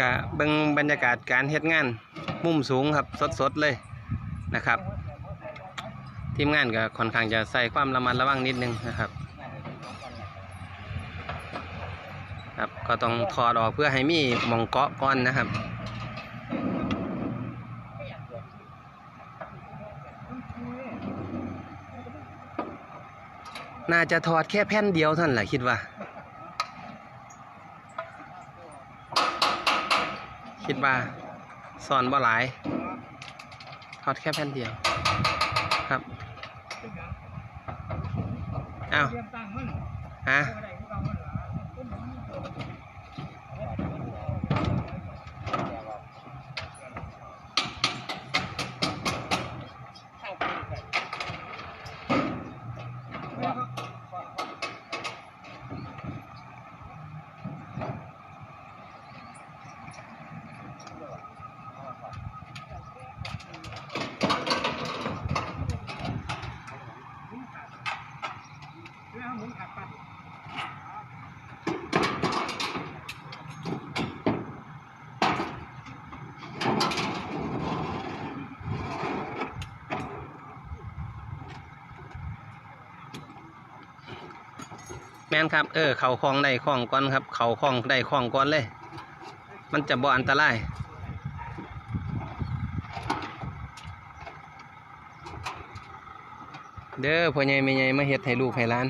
กะเบิ่งบรรยากาศการเฮ็ดงาน มุมสูงครับสดๆเลยนะครับ ทีมงานก็ค่อนข้างจะใส่ความระมัดระวังนิดนึงนะครับครับก็ต้องถอดออกเพื่อให้มีมองเกาะก่อนนะครับน่าจะถอดแค่แผ่นเดียวท่านั้นแหละคิดว่า คิดว่าสอนบ่หลายถอดแค่แผ่นเดียวครับอ้าวฮะ แม่นครับ เออ เขาคลองได้คลองก่อนครับ เขาคลองได้คลองก่อนเลย มันจะบ่อันตรายเด้อพ่อใหญ่แม่ใหญ่มาเฮ็ดให้ลูกให้หลาน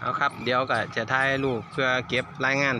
เอาครับ เดี๋ยวก็จะถ่ายรูปเพื่อเก็บรายงาน